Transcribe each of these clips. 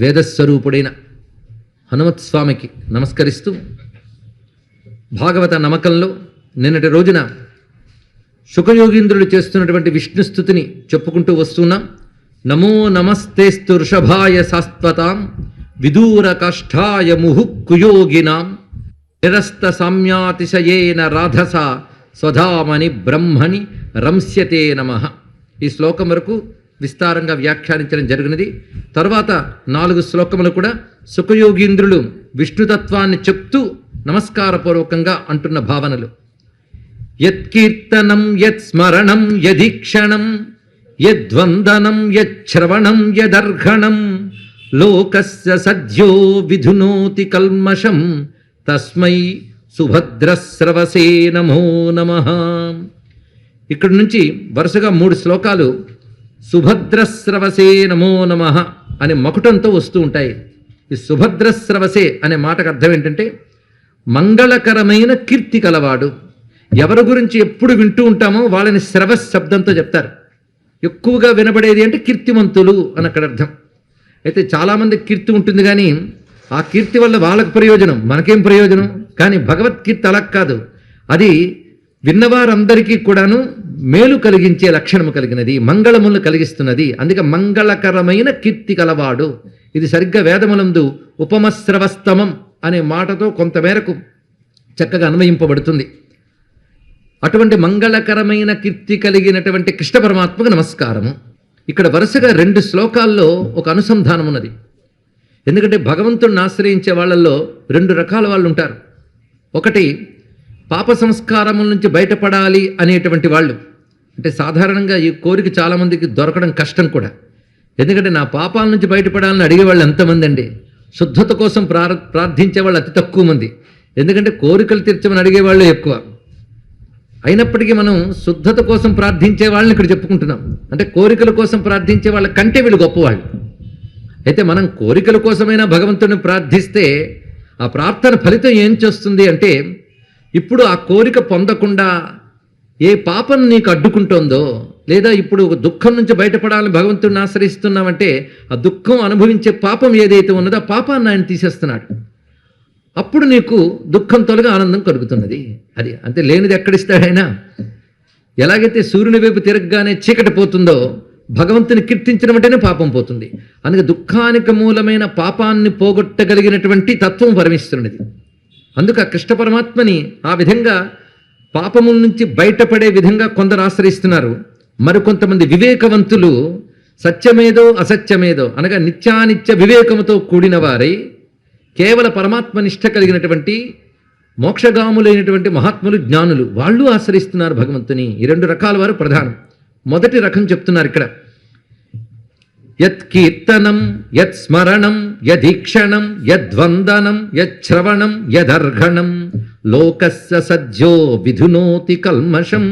వేదస్వరూపుడైన హనుమత్స్వామికి నమస్కరిస్తూ భాగవత నమ్మకంలో నిన్నటి రోజున శుకయోగీంద్రుడు చేస్తున్నటువంటి విష్ణుస్థుతిని చెప్పుకుంటూ వస్తున్నాం. నమో నమస్తేస్తు ఋషభాయ శాశ్వతాం విదూర కష్టాయ ముహుక్కుయోగినాం నిరస్త సామ్యాతిశయేన రాధస స్వధామని బ్రహ్మని రంస్యతే నమ. ఈ శ్లోకం వరకు విస్తారంగా వ్యాఖ్యానించడం జరిగినది. తర్వాత నాలుగు శ్లోకములు కూడా సుఖయోగీంద్రులు విష్ణుతత్వాన్ని చెప్తూ నమస్కారపూర్వకంగా అంటున్న భావనలు. యత్కీర్తనం యత్స్మరణం యదీక్షణం యద్వందనం యశ్రవణం యదర్ఘణం లోకస్య సద్యో విధునోతి కల్మషం తస్మై సుభద్రస్రవసే నమో నమ. ఇక్కడి నుంచి వరుసగా మూడు శ్లోకాలు సుభద్రస్రవసే నమో నమ అనే మకుటంతో వస్తూ ఉంటాయి. ఈ సుభద్రస్రవసే అనే మాటకు అర్థం ఏంటంటే మంగళకరమైన కీర్తి కలవాడు. ఎవరి గురించి ఎప్పుడు వింటూ ఉంటామో వాళ్ళని శ్రవస్ శబ్దంతో చెప్తారు. ఎక్కువగా వినబడేది అంటే కీర్తిమంతులు అని అక్కడ అర్థం. అయితే చాలామంది కీర్తి ఉంటుంది కానీ ఆ కీర్తి వల్ల వాళ్ళకు ప్రయోజనం మనకేం ప్రయోజనం? కానీ భగవద్కీర్తి అలా కాదు. అది విన్నవారందరికీ కూడాను మేలు కలిగించే లక్షణము కలిగినది మంగళములను కలిగిస్తున్నది. అందుకే మంగళకరమైన కీర్తి కలవాడు. ఇది సరిగ్గా వేదములందు ఉపమశ్రవస్తమం అనే మాటతో కొంతమేరకు చక్కగా అన్వయింపబడుతుంది. అటువంటి మంగళకరమైన కీర్తి కలిగినటువంటి కృష్ణ పరమాత్మకు నమస్కారము. ఇక్కడ వరుసగా రెండు శ్లోకాల్లో ఒక అనుసంధానం ఉన్నది. ఎందుకంటే భగవంతుడిని ఆశ్రయించే వాళ్ళల్లో రెండు రకాల వాళ్ళు ఉంటారు ఒకటి పాప సంస్కారముల నుంచి బయటపడాలి అనేటువంటి వాళ్ళు. అంటే సాధారణంగా ఈ కోరిక చాలామందికి దొరకడం కష్టం కూడా. ఎందుకంటే నా పాపాల నుంచి బయటపడాలని అడిగే వాళ్ళు ఎంతమంది అండి? శుద్ధత కోసం ప్రార్ ప్రార్థించే వాళ్ళు అతి తక్కువ మంది. ఎందుకంటే కోరికలు తీర్చమని అడిగే వాళ్ళు ఎక్కువ. అయినప్పటికీ మనం శుద్ధత కోసం ప్రార్థించే వాళ్ళని ఇక్కడ చెప్పుకుంటున్నాం. అంటే కోరికల కోసం ప్రార్థించే వాళ్ళ కంటే వీళ్ళు గొప్పవాళ్ళు. అయితే మనం కోరికల కోసమైనా భగవంతుని ప్రార్థిస్తే ఆ ప్రార్థన ఫలితం ఏం చేస్తుంది అంటే ఇప్పుడు ఆ కోరిక పొందకుండా ఏ పాపం నీకు అడ్డుకుంటోందో లేదా ఇప్పుడు ఒక దుఃఖం నుంచి బయటపడాలని భగవంతుడిని ఆశ్రయిస్తున్నామంటే ఆ దుఃఖం అనుభవించే పాపం ఏదైతే ఉన్నదో ఆ పాపాన్ని ఆయన తీసేస్తున్నాడు. అప్పుడు నీకు దుఃఖం తొలగ ఆనందం కలుగుతున్నది. అది అంతే లేనిది ఎక్కడిస్తాడైనా ఎలాగైతే సూర్యుని వైపు తిరగగానే చీకటి పోతుందో భగవంతుని కీర్తించడం అంటేనే పాపం పోతుంది. అందుకే దుఃఖానికి మూలమైన పాపాన్ని పోగొట్టగలిగినటువంటి తత్వం పరమిస్తున్నది అందుక కృష్ణ పరమాత్మని ఆ విధంగా పాపముల నుంచి బయటపడే విధంగా కొందరు ఆశ్రయిస్తున్నారు. మరికొంతమంది వివేకవంతులు సత్యమేదో అసత్యమేదో అనగా నిత్యానిత్య వివేకముతో కూడిన వారై కేవల పరమాత్మ నిష్ట కలిగినటువంటి మోక్షగాములైనటువంటి మహాత్ములు జ్ఞానులు వాళ్ళు ఆశ్రయిస్తున్నారు భగవంతుని. ఈ రెండు రకాల వారు ప్రధానం. మొదటి రకం చెప్తున్నారు ఇక్కడ. యత్కీర్తనం కీర్తనం యత్ స్మరణం యదీక్షణం యద్వందనం యశ్రవణం యదర్ఘణం. లోకస్య సద్యో విధునోతి కల్మషం.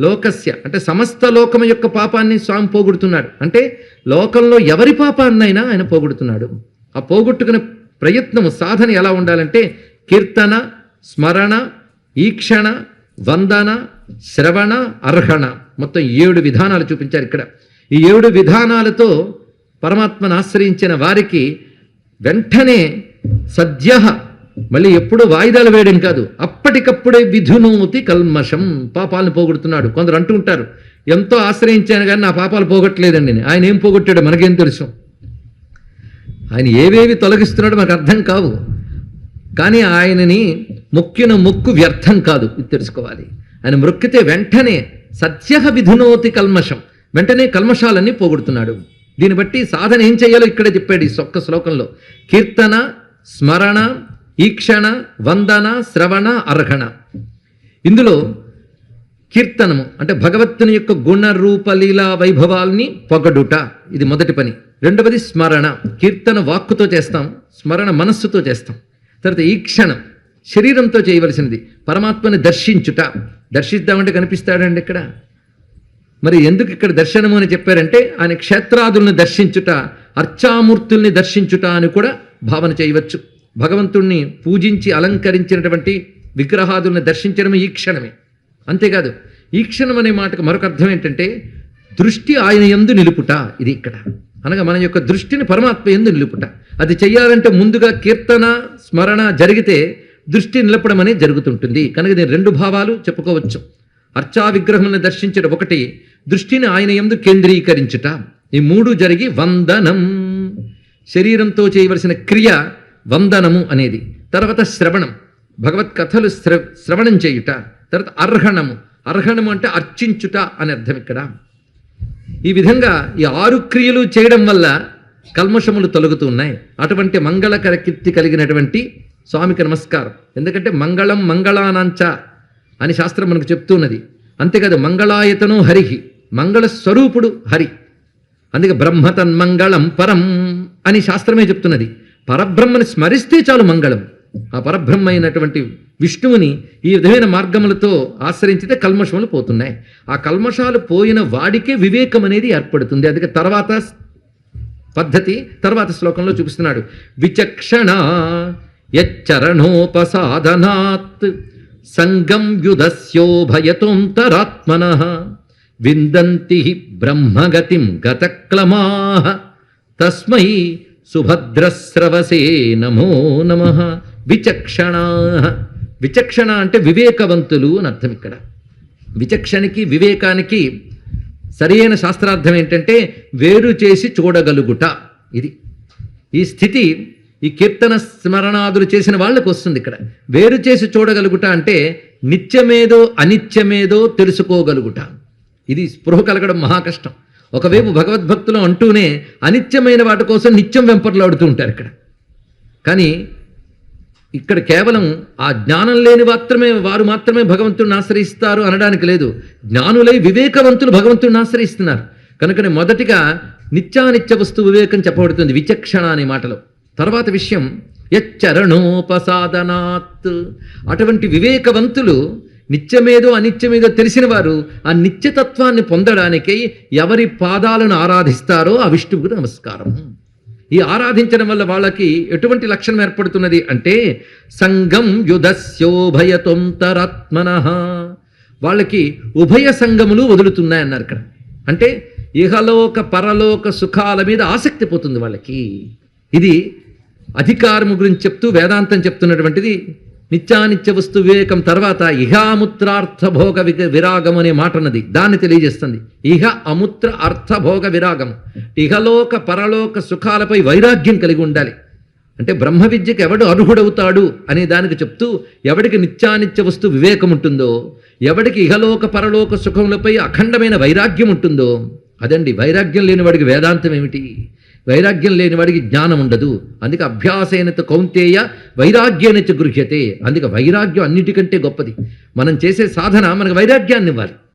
లోకస్య అంటే సమస్త లోకం యొక్క పాపాన్ని స్వామి పోగొడుతున్నాడు. అంటే లోకంలో ఎవరి పాపాన్నైనా ఆయన పోగొడుతున్నాడు. ఆ పోగొట్టుకునే ప్రయత్నము సాధన ఎలా ఉండాలంటే కీర్తన స్మరణ ఈక్షణ వందన శ్రవణ అర్హణ. మొత్తం ఏడు విధానాలు చూపించారు ఇక్కడ. ఈ ఏడు విధానాలతో పరమాత్మను ఆశ్రయించిన వారికి వెంటనే సద్య మళ్ళీ ఎప్పుడు వాయిదాలు వేయడం కాదు. అప్పటికప్పుడే విధునోతి కల్మషం పాపాలను పోగొడుతున్నాడు. కొందరు అంటూ ఉంటారు ఎంతో ఆశ్రయించాను కానీ నా పాపాలు పోగొట్టలేదండి నేను. ఆయన ఏం పోగొట్టాడు మనకేం తెలుసు? ఆయన ఏవేవి తొలగిస్తున్నాడో మనకు అర్థం కావు. కానీ ఆయనని మొక్కిన మొక్కు వ్యర్థం కాదు. ఇది తెలుసుకోవాలి. ఆయన మొక్కితే వెంటనే సత్య విధునోతి కల్మషం. వెంటనే కల్మషాలన్నీ పోగొడుతున్నాడు. దీన్ని బట్టి సాధన ఏం చేయాలో ఇక్కడే చెప్పాడు ఈ ఒక్క శ్లోకంలో. కీర్తన స్మరణ ఈక్షణ వందన శ్రవణ అర్హణ. ఇందులో కీర్తనము అంటే భగవత్తుని యొక్క గుణ రూప లీలా వైభవాల్ని పొగడుట. ఇది మొదటి పని. రెండవది స్మరణ. కీర్తన వాక్కుతో చేస్తాం స్మరణ మనస్సుతో చేస్తాం. తర్వాత ఈక్షణం శరీరంతో చేయవలసినది పరమాత్మని దర్శించుట. దర్శిద్దామంటే కనిపిస్తాడండి ఇక్కడ? మరి ఎందుకు ఇక్కడ దర్శనము అని చెప్పారంటే ఆయన క్షేత్రాదుల్ని దర్శించుట అర్చామూర్తుల్ని దర్శించుట అని కూడా భావన చేయవచ్చు. భగవంతుణ్ణి పూజించి అలంకరించినటువంటి విగ్రహాదుల్ని దర్శించడమే ఈ క్షణమే. అంతేకాదు ఈ క్షణం అనే మాటకు మరొక అర్థం ఏంటంటే దృష్టి ఆయన ఎందు నిలుపుట ఇది ఇక్కడ. అనగా మన యొక్క దృష్టిని పరమాత్మ ఎందు నిలుపుట. అది చెయ్యాలంటే ముందుగా కీర్తన స్మరణ జరిగితే దృష్టి నిలపడం అనేది జరుగుతుంటుంది. కనుక దీని రెండు భావాలు చెప్పుకోవచ్చు. అర్చా విగ్రహములను దర్శించడం ఒకటి దృష్టిని ఆయన ఎందు కేంద్రీకరించుట. ఈ మూడు జరిగి వందనం. శరీరంతో చేయవలసిన క్రియ వందనము అనేది. తర్వాత శ్రవణం. భగవత్ కథలు శ్రవణం చేయుట. తర్వాత అర్హణము. అర్హణము అంటే అర్చించుట అని అర్థం ఇక్కడ. ఈ విధంగా ఈ ఆరు క్రియలు చేయడం వల్ల కల్మషములు తొలగుతూ ఉన్నాయి. అటువంటి మంగళకర కీర్తి కలిగినటువంటి స్వామికి నమస్కారం. ఎందుకంటే మంగళం మంగళానాంచ అని శాస్త్రం మనకు చెప్తున్నది. అంతేకాదు మంగళాయతను హరిహి మంగళ స్వరూపుడు హరి. అందుకే బ్రహ్మతన్మంగళం పరం అని శాస్త్రమే చెప్తున్నది. పరబ్రహ్మని స్మరిస్తే చాలు మంగళం. ఆ పరబ్రహ్మ అయినటువంటి విష్ణువుని ఈ విధమైన మార్గములతో ఆశ్రయించితే కల్మషములు పోతున్నాయి. ఆ కల్మషాలు పోయిన వాడికే వివేకం అనేది ఏర్పడుతుంది. అందుకే తర్వాత పద్ధతి తర్వాత శ్లోకంలో చూపిస్తున్నాడు. విచక్షణ యచ్చరణోపసాధనాత్. సంగం యుధస్యోభయతోంతరాత్మన విందంతి బ్రహ్మగతిం గతక్లమా. తస్మై సుభద్రస్రవసే నమో నమ. విచక్షణ. విచక్షణ అంటే వివేకవంతులు అని అర్థం ఇక్కడ. విచక్షణకి వివేకానికి సరైన శాస్త్రార్థం ఏంటంటే వేరు చేసి చూడగలుగుట. ఇది. ఈ స్థితి ఈ కీర్తన స్మరణాదులు చేసిన వాళ్ళకు వస్తుంది ఇక్కడ. వేరు చేసి చూడగలుగుట అంటే నిత్యమేదో అనిత్యమేదో తెలుసుకోగలుగుట. ఇది స్పృహ కలగడం మహా కష్టం. ఒకవైపు భగవద్భక్తులు అంటూనే అనిత్యమైన వాటి కోసం నిత్యం వెంపర్లాడుతూ ఉంటారు ఇక్కడ. కానీ ఇక్కడ కేవలం ఆ జ్ఞానం లేని మాత్రమే వారు మాత్రమే భగవంతుడిని ఆశ్రయిస్తారు అనడానికి లేదు. జ్ఞానులై వివేకవంతులు భగవంతుడిని ఆశ్రయిస్తున్నారు. కనుకనే మొదటిగా నిత్యానిత్య వస్తు వివేకం చెప్పబడుతుంది విచక్షణ అనే మాటలో. తర్వాత విషయం యచ్చరణోపసాధనాత్ అటువంటి వివేకవంతులు నిత్యమేదో అనిత్యమేదో తెలిసిన వారు ఆ నిత్యతత్వాన్ని పొందడానికై ఎవరి పాదాలను ఆరాధిస్తారో ఆ విష్ణువుకు నమస్కారం. ఈ ఆరాధించడం వల్ల వాళ్ళకి ఎటువంటి లక్షణం ఏర్పడుతున్నది అంటే సంగం యుధస్యోభయతొంతరాత్మన. వాళ్ళకి ఉభయ సంగములు వదులుతున్నాయన్నారు ఇక్కడ. అంటే ఇహలోక పరలోక సుఖాల మీద ఆసక్తి పోతుంది వాళ్ళకి. ఇది అధికారము గురించి చెప్తూ వేదాంతం చెప్తున్నటువంటిది నిత్యానిత్య వస్తు వివేకం తర్వాత ఇహాముత్రార్థ భోగ విగ- విరాగం అనే మాట అన్నది. దాన్ని తెలియజేస్తుంది. ఇహ అముత్ర అర్థభోగ విరాగం ఇహలోక పరలోక సుఖాలపై వైరాగ్యం కలిగి ఉండాలి. అంటే బ్రహ్మ విద్యకి ఎవడు అర్హుడవుతాడు అనే దానికి చెప్తూ ఎవడికి నిత్యానిత్య వస్తు వివేకం ఉంటుందో ఎవడికి ఇహలోక పరలోక సుఖములపై అఖండమైన వైరాగ్యం ఉంటుందో అదండి వైరాగ్యం లేని వాడికి వేదాంతం ఏమిటి? వైరాగ్యం లేని వాడికి జ్ఞానం ఉండదు. అందుకే అభ్యాసైనత కౌంతేయ వైరాగ్యేనచ గృహ్యతే. అందుకే వైరాగ్యం అన్నిటికంటే గొప్పది. మనం చేసే సాధన మనకు వైరాగ్యాన్ని ఇవ్వాలి.